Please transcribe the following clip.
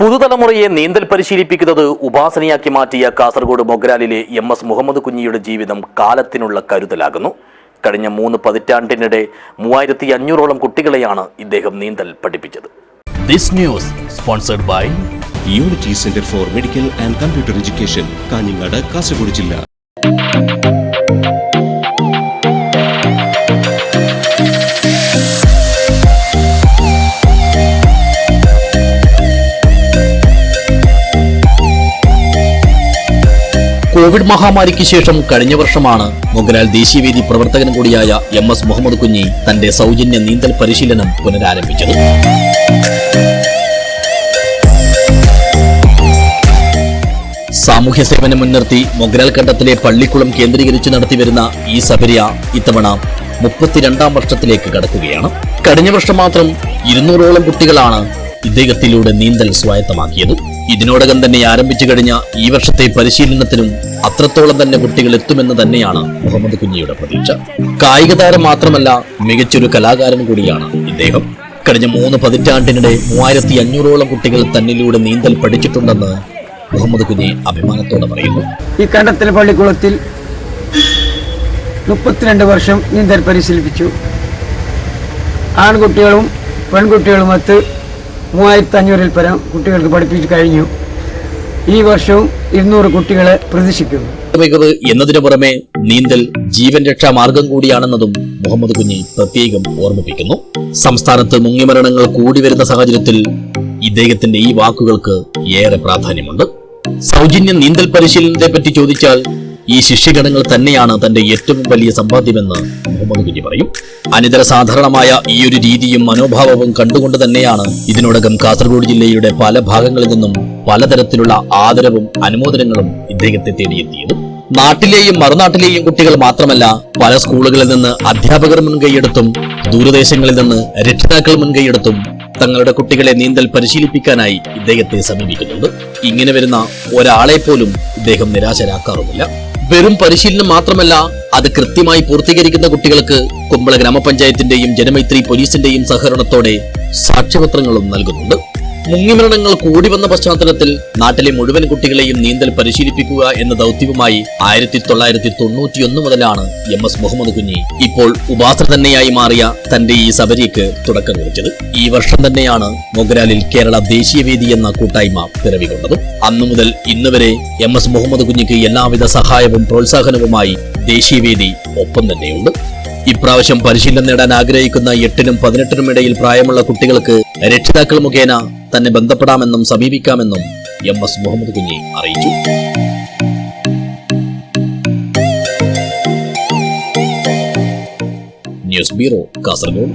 പുതുതലമുറയെ നീന്തൽ പരിശീലിപ്പിക്കുന്നത് ഉപാസനയാക്കി മാറ്റിയ കാസർഗോഡ് മൊഗ്രാലിലെ എം എസ് മുഹമ്മദ് കുഞ്ഞിയുടെ ജീവിതം കാലത്തിനുള്ള കരുതലാകുന്നു. കഴിഞ്ഞ മൂന്ന് പതിറ്റാണ്ടിനിടെ മൂവായിരത്തി അഞ്ഞൂറോളം കുട്ടികളെയാണ് ഇദ്ദേഹം നീന്തൽ പഠിപ്പിച്ചത്. This news sponsored by unity centre for medical and computer education Kanhangad Kasaragod ജില്ല. കോവിഡ് മഹാമാരിക്ക് ശേഷം കഴിഞ്ഞ വർഷമാണ് മൊഗ്രാൽ ദേശീയവേദി പ്രവർത്തകൻ കൂടിയായ എം എസ് മുഹമ്മദ് കുഞ്ഞി തന്റെ സൗജന്യ നീന്തൽ പരിശീലനം പുനരാരംഭിച്ചത്. സാമൂഹ്യ സേവനം മുൻനിർത്തി മൊഗ്രാൽ കണ്ടത്തിലെ പള്ളിക്കുളം കേന്ദ്രീകരിച്ച് നടത്തിവരുന്ന ഈ സബരിയ ഇത്തവണ മുപ്പത്തിരണ്ടാം വർഷത്തിലേക്ക് കടക്കുകയാണ്. കഴിഞ്ഞ വർഷം മാത്രം ഇരുന്നൂറോളം കുട്ടികളാണ് ഇദ്ദേഹത്തിലൂടെ നീന്തൽ സ്വായത്തമാക്കിയത്. ഇതിനോടകം തന്നെ ആരംഭിച്ചു കഴിഞ്ഞ ഈ വർഷത്തെ പരിശീലനത്തിനും അത്രത്തോളം തന്നെ കുട്ടികൾ എത്തുമെന്ന് തന്നെയാണ് മുഹമ്മദ് കുഞ്ഞിയുടെ പ്രതീക്ഷ. കായിക താരം മാത്രമല്ല മികച്ചൊരു കലാകാരൻ കൂടിയാണ് ഇദ്ദേഹം. കഴിഞ്ഞ മൂന്ന് പതിറ്റാണ്ടിനിടെ മൂവായിരത്തി അഞ്ഞൂറോളം കുട്ടികൾ തന്നിലൂടെ നീന്തൽ പഠിച്ചിട്ടുണ്ടെന്ന് മുഹമ്മദ് കുഞ്ഞി അഭിമാനത്തോടെ പറയുന്നു. ഈ കണ്ടത്തിൽ പള്ളിക്കുളത്തിൽ മുപ്പത്തിരണ്ട് വർഷം നീന്തൽ പരിശീലിപ്പിച്ചു. ആൺകുട്ടികളും പെൺകുട്ടികളുമൊത്ത് മൂവായിരത്തി അഞ്ഞൂറിൽ പരം കുട്ടികൾക്ക് പഠിപ്പിച്ചു കഴിഞ്ഞു. ഈ വർഷവും ഇരുന്നൂറ് കുട്ടികളെ പ്രതീക്ഷിക്കുന്നു. എന്നതിനു പുറമെ നീന്തൽ ജീവൻ രക്ഷാ മാർഗം കൂടിയാണെന്നതും മുഹമ്മദ് കുഞ്ഞി പ്രത്യേകം ഓർമ്മിപ്പിക്കുന്നു. സംസ്ഥാനത്ത് മുങ്ങിമരണങ്ങൾ കൂടി വരുന്ന സാഹചര്യത്തിൽ ഇദ്ദേഹത്തിന്റെ ഈ വാക്കുകൾക്ക് ഏറെ പ്രാധാന്യമുണ്ട്. സൗജന്യ നീന്തൽ പരിശീലനത്തെ പറ്റി ചോദിച്ചാൽ ഈ ശിഷ്യഗണങ്ങൾ തന്നെയാണ് തന്റെ ഏറ്റവും വലിയ സമ്പാദ്യമെന്ന് മുഹമ്മദ് കുഞ്ഞി പറയും. അനിതര സാധാരണമായ ഈ ഒരു രീതിയും മനോഭാവവും കണ്ടുകൊണ്ട് തന്നെയാണ് ഇതിനോടകം കാസർഗോഡ് ജില്ലയുടെ പല ഭാഗങ്ങളിൽ നിന്നും പലതരത്തിലുള്ള ആദരവും അനുമോദനങ്ങളും ഇദ്ദേഹത്തെ തേടിയെത്തിയത്. നാട്ടിലെയും മറുനാട്ടിലെയും കുട്ടികൾ മാത്രമല്ല പല സ്കൂളുകളിൽ നിന്ന് അധ്യാപകർ മുൻകൈയെടുത്തും ദൂരദേശങ്ങളിൽ നിന്ന് രക്ഷിതാക്കൾ മുൻകൈയെടുത്തും തങ്ങളുടെ കുട്ടികളെ നീന്തൽ പരിശീലിപ്പിക്കാനായി ഇദ്ദേഹത്തെ സമീപിക്കുന്നുണ്ട്. ഇങ്ങനെ വരുന്ന ഒരാളെ പോലും ഇദ്ദേഹം നിരാശരാക്കാറുമില്ല. വെറും പരിശീലനം മാത്രമല്ല അത് കൃത്യമായി പൂർത്തീകരിക്കുന്ന കുട്ടികൾക്ക് കുമ്പള ഗ്രാമപഞ്ചായത്തിന്റെയും ജനമൈത്രി പോലീസിന്റെയും സഹകരണത്തോടെ സാക്ഷ്യപത്രങ്ങളും നൽകുന്നുണ്ട്. മുങ്ങിമരണങ്ങൾ കൂടി വന്ന പശ്ചാത്തലത്തിൽ നാട്ടിലെ മുഴുവൻ കുട്ടികളെയും നീന്തൽ പരിശീലിപ്പിക്കുക എന്ന ദൗത്യവുമായി ആയിരത്തി തൊള്ളായിരത്തി തൊണ്ണൂറ്റിയൊന്ന് മുതലാണ് എം എസ് മുഹമ്മദ് കുഞ്ഞി. ഇപ്പോൾ ഉപാസ തന്നെയായി മാറിയ തന്റെ ഈ സബരിക്ക് തുടക്കം കുറിച്ചത്. ഈ വർഷം തന്നെയാണ് മൊഗ്രാലിൽ കേരള ദേശീയവേദി എന്ന കൂട്ടായ്മ പിറവികൊണ്ടത്. അന്നു മുതൽ ഇന്നുവരെ എം എസ് മുഹമ്മദ് കുഞ്ഞിക്ക് എല്ലാവിധ സഹായവും പ്രോത്സാഹനവുമായി ദേശീയവേദി ഒപ്പം തന്നെയുണ്ട്. ഇപ്രാവശ്യം പരിശീലനം നേടാൻ ആഗ്രഹിക്കുന്ന എട്ടിനും പതിനെട്ടിനും ഇടയിൽ പ്രായമുള്ള കുട്ടികൾക്ക് രക്ഷിതാക്കൾ മുഖേന തന്നെ ബന്ധപ്പെടാമെന്നും സമീപിക്കാമെന്നും എം എസ് മുഹമ്മദ് കുഞ്ഞി അറിയിച്ചു. News bureau Kasaragod.